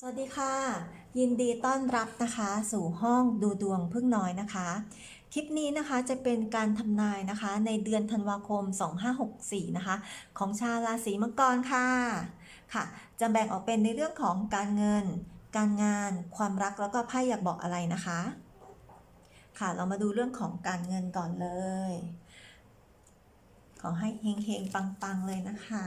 สวัสดีค่ะ ยินดีต้อนรับนะคะ สู่ห้องดูดวงพึ่งน้อยนะคะ คลิปนี้นะคะจะเป็นการทำนายนะคะ ในเดือนธันวาคม 2564 นะคะ ของชาวราศีมังกรค่ะค่ะ จะแบ่งออกเป็นในเรื่องของการเงิน การงาน ความรักแล้วก็ไพ่อยากบอกอะไรนะคะ ค่ะเรามาดูเรื่องของการเงินก่อนเลย ขอให้เฮงๆปังๆเลยนะคะ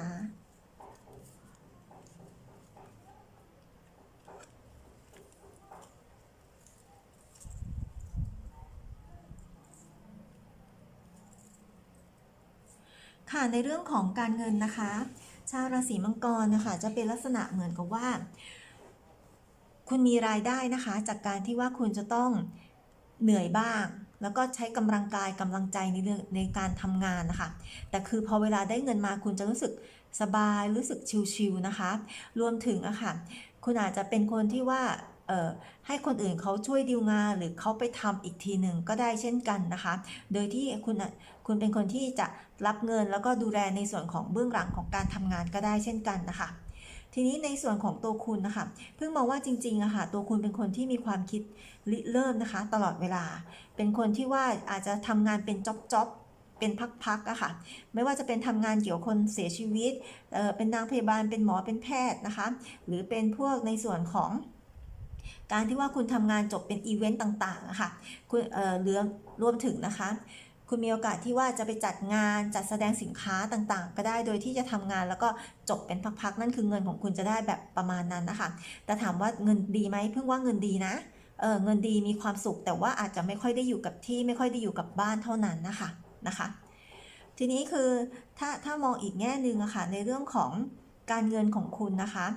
ค่ะในเรื่องของการเงินนะคะ ชาวราศีมังกรนะคะจะเป็นลักษณะเหมือนกับว่า คุณมีรายได้นะคะ จากการที่ว่าคุณจะต้องเหนื่อยบ้าง แล้วก็ใช้กำลังกายกำลังใจในเรื่องในการทำงานนะคะ แต่คือพอเวลาได้เงินมาคุณจะรู้สึกสบายรู้สึกชิลๆนะคะ รวมถึงอะค่ะคุณอาจจะเป็นคนที่ว่าให้คนอื่นเขาช่วยดีลงานหรือเขาไปทำอีกทีหนึ่งก็ได้เช่นกันนะคะ โดยที่คุณคุณเป็นคนที่จะรับเงินแล้วก็ดูแลในส่วนของเบื้องหลังของการทำงานก็ได้เช่นกันนะคะทีนี้ในส่วนของตัวคุณนะคะ เพิ่งมองว่าจริงๆอะค่ะตัวคุณเป็นคนที่มีความคิดริเริ่มนะคะ ตลอดเวลา เป็นคนที่ว่าอาจจะทำงานเป็นจ็อบๆเป็นพักๆอะค่ะ ไม่ว่าจะเป็นทำงานเกี่ยวคนเสียชีวิตเออเป็นนางพยาบาลเป็นหมอเป็นแพทย์นะคะ หรือเป็นพวกในส่วนของ การที่ว่าคุณทำงานจบเป็นอีเวนต์ต่างๆอะค่ะคุณเอ่อเรื่องรวมถึงนะคะ คุณมีโอกาสที่ว่าจะไปจัดงานจัดแสดงสินค้าต่างๆ ก็ได้โดยที่จะทำงานแล้วก็จบเป็นพักๆนั่นคือเงินของคุณจะได้แบบประมาณนั้นนะคะ แต่ถามว่าเงินดีไหมเพิ่งว่าเงินดีนะเออเงินดีมีความสุขแต่ว่าอาจจะไม่ค่อยได้อยู่กับที่ไม่ค่อยได้อยู่กับบ้านเท่านั้นนะคะนะคะ ทีนี้คือถ้าถ้ามองอีกแง่หนึ่งอะค่ะในเรื่องของ การเงินของคุณนะคะ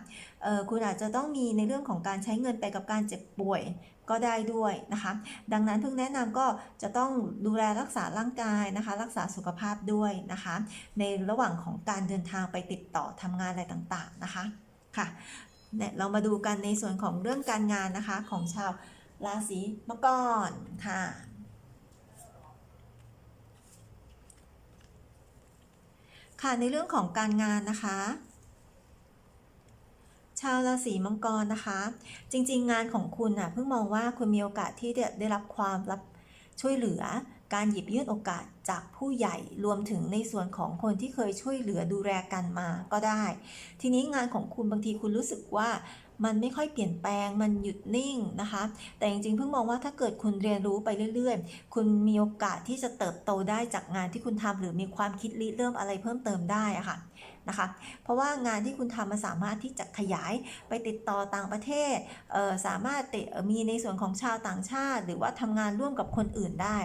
คุณอาจจะต้องมีในเรื่องของการใช้เงินไปกับการเจ็บป่วยก็ได้ด้วยนะคะ ดังนั้นเพิ่งแนะนำก็จะต้องดูแลรักษาร่างกายนะคะ รักษาสุขภาพด้วยนะคะ ในระหว่างของการเดินทางไปติดต่อทำงานอะไรต่างๆนะคะค่ะเนี่ยเรามาดูกันในส่วนของเรื่องการงานนะคะของชาวราศีมังกรค่ะค่ะในเรื่องของการงานนะคะาวราศีมังกรนะคะ จริง ๆ งานของคุณน่ะเพิ่งมองว่าคุณมีโอกาสที่จะได้รับความรับช่วยเหลือ การหยิบยื่นโอกาสจากผู้ใหญ่รวมถึงในส่วนของคนที่เคยช่วยเหลือดูแลกันมาก็ได้ ทีนี้งานของคุณบางทีคุณรู้สึกว่า มันไม่ค่อยเปลี่ยนแปลง มันหยุดนิ่งนะคะ แต่จริงๆเพิ่งมองว่าถ้าเกิดคุณเรียนรู้ไปเรื่อย ๆ คุณมีโอกาสที่จะเติบโตได้จากงานที่คุณทำหรือมีความคิดริเริ่มอะไรเพิ่มเติมได้อะค่ะนะคะ เพราะว่างานที่คุณทำมันสามารถที่จะขยายไปติดต่อต่างประเทศเสามารถมีในส่วนของชาวต่างชาติ หรือว่าทำงานร่วมกับคนอื่นได้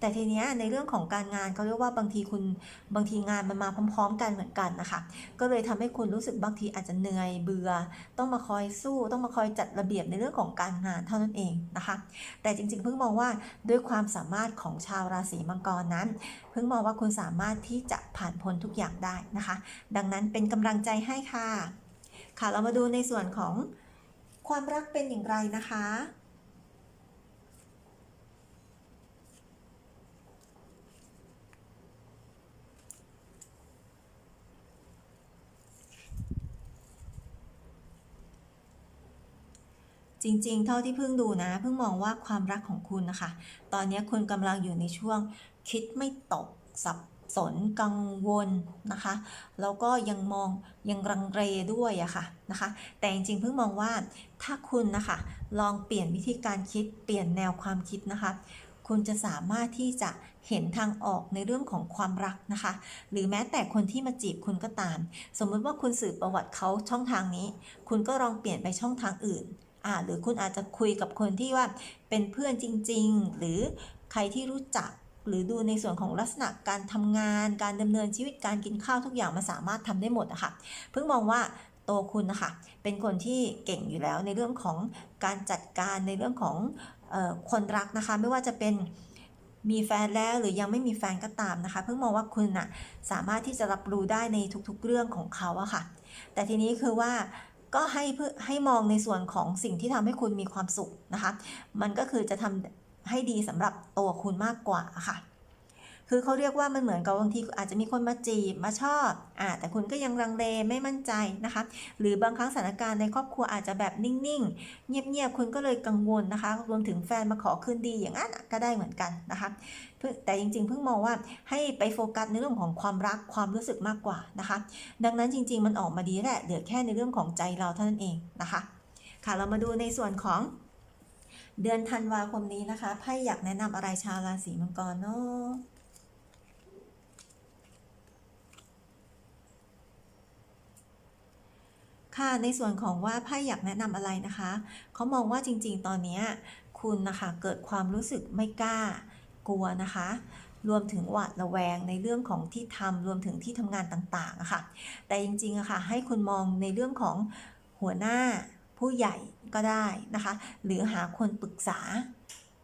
แต่ทีเนี้ยในเรื่องของการงานเขาเรียกว่าบางทีคุณบางทีงานมันมาพร้อม ๆ กันเหมือนกันนะคะ ก็เลยทำให้คุณรู้สึกบางทีอาจจะเหนื่อยเบื่อต้องมาคอยสู้ ต้องมาคอยจัดระเบียบในเรื่องของการงานเท่านั้นเองนะคะ แต่จริงๆ เพิ่งมองว่าด้วยความสามารถของชาวราศีมังกรนั้น เพิ่งมองว่าคุณสามารถที่จะผ่านพ้นทุกอย่างได้นะคะ ดังนั้นเป็นกำลังใจให้ค่ะ ค่ะเรามาดูในส่วนของความรักเป็นอย่างไรนะคะ จริงๆ เท่าที่เพิ่งดูนะ เพิ่งมองว่าความรักของคุณนะคะ ตอนนี้คุณกำลังอยู่ในช่วงคิดไม่ตกสับสนกังวลนะคะ แล้วก็ยังมองยังรังเรด้วยอะค่ะนะคะ แต่จริงๆเพิ่งมองว่าถ้าคุณนะคะลองเปลี่ยนวิธีการคิดเปลี่ยนแนวความคิดนะคะ คุณจะสามารถที่จะเห็นทางออกในเรื่องของความรักนะคะ หรือแม้แต่คนที่มาจีบคุณก็ตาม สมมติว่าคุณสืบประวัติเขาช่องทางนี้ คุณก็ลองเปลี่ยนไปช่องทางอื่น อ่าหรือคุณอาจจะคุยกับคนที่ว่าเป็นเพื่อนจริง ๆ หรือใครที่รู้จักหรือดูในส่วนของลักษณะการทำงาน การดำเนินชีวิตการกินข้าวทุกอย่างมันสามารถทำได้หมดอะค่ะเพิ่งมองว่าตัวคุณนะคะเป็นคนที่เก่งอยู่แล้วในเรื่องของการจัดการในเรื่องของออคนรักนะคะ ไม่ว่าจะเป็นมีแฟนแล้วหรือยังไม่มีแฟนก็ตามนะคะ เพิ่งมองว่าคุณน่ะสามารถที่จะรับรู้ได้ในทุกๆเรื่องของเขาอะค่ะ แต่ทีนี้คือว่า ก็ให้เพื่อให้มองในส่วนของสิ่งที่ทำให้คุณมีความสุขนะคะ มันก็คือจะทำให้ดีสำหรับตัวคุณมากกว่าค่ะ คือเขาเรียกว่ามันเหมือนกับบางทีอาจจะมีคนมาจีบมาชอบอ่าแต่คุณก็ยังลังเลไม่มั่นใจนะคะ หรือบางครั้งสถานการณ์ในครอบครัวอาจจะแบบนิ่งๆ เงียบๆ คุณก็เลยกังวลนะคะ รวมถึงแฟนมาขอคืนดีอย่างนั้นก็ได้เหมือนกันนะคะเพิ่งแต่จริงๆ เพิ่งมองว่าให้ไปโฟกัสในเรื่องของความรักความรู้สึกมากกว่านะคะ ดังนั้นจริง ๆ มันออกมาดีแหละเหลือแค่ในเรื่องของใจเราเท่านั้นเองนะคะค่ะเรามาดูในส่วนของเดือนธันวาคมนี้นะคะไพ่อยากแนะนำอะไรชาวราศีมังกรเนาะ ค่ะในส่วนของว่าไพ่อยากแนะนำอะไรนะคะเขามองว่าจริงๆ ตอนนี้คุณนะคะเกิดความรู้สึกไม่กล้ากลัวนะคะ รวมถึงหวาดระแวงในเรื่องของที่ทำรวมถึงที่ทำงานต่างๆะค่ะ แต่จริงๆอะค่ะให้คุณมองในเรื่องของหัวหน้าผู้ใหญ่ก็ได้นะคะ หรือหาคนปรึกษา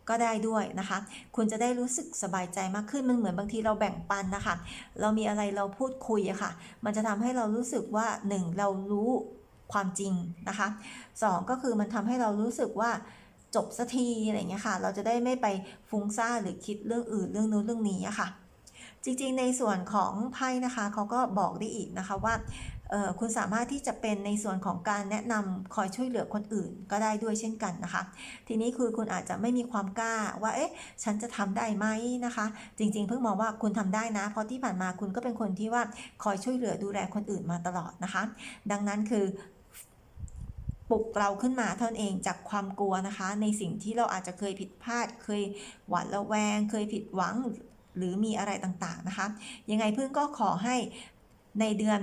ก็ได้ด้วยนะคะ คุณจะได้รู้สึกสบายใจมากขึ้น มันเหมือนบางทีเราแบ่งปันนะคะ เรามีอะไรเราพูดคุยอะค่ะ มันจะทำให้เรารู้สึกว่าหนึ่งเรารู้ ความจริงนะคะสองก็คือมันทำให้เรารู้สึกว่าจบสักทีอะไรเงี้ยค่ะ เราจะได้ไม่ไปฟุ้งซ่านหรือคิดเรื่องอื่นเรื่องนู้นเรื่องนี้อะค่ะ จริงๆ ในส่วนของไพ่นะคะเขาก็บอกได้อีกนะคะว่าคุณสามารถที่จะเป็นในส่วนของการแนะนำคอยช่วยเหลือคนอื่นก็ได้ด้วยเช่นกันนะคะ ทีนี้คือคุณอาจจะไม่มีความกล้าว่าเอ๊ะฉันจะทำได้ไหมนะคะ จริง ๆ เพิ่งมองว่าคุณทำได้นะ เพราะที่ผ่านมาคุณก็เป็นคนที่ว่าคอยช่วยเหลือดูแลคนอื่นมาตลอดนะคะ ดังนั้นคือ ปลุกเราขึ้นมาเท่านั้นเองจากความกลัวนะคะ ในสิ่งที่เราอาจจะเคยผิดพลาด เคยหวาดระแวง เคยผิดหวังหรือมีอะไรต่างๆนะคะ ยังไงเพิ่งก็ขอให้ในเดือน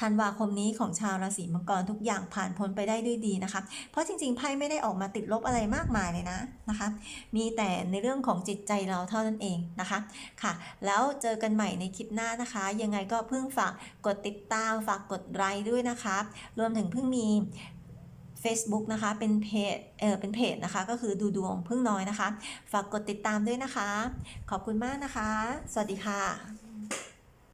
ธันวาคมนี้ของชาวราศีมังกรทุกอย่างผ่านพ้นไปได้ด้วยดีนะคะ เพราะจริงๆไพ่ไม่ได้ออกมาติดลบอะไรมากมายเลยนะนะคะ มีแต่ในเรื่องของจิตใจเราเท่านั้นเองนะคะค่ะ แล้วเจอกันใหม่ในคลิปหน้านะคะ ยังไงก็เพิ่งฝากกดติดตามฝากกดไลค์ด้วยนะคะ รวมถึงเพิ่งมี Facebook นะคะ เป็นเพจ เออเป็นเพจนะคะ ก็คือดูดวงพึ่งน้อยนะคะ ฝากกดติดตามด้วยนะคะ ขอบคุณมากนะคะ สวัสดีค่ะ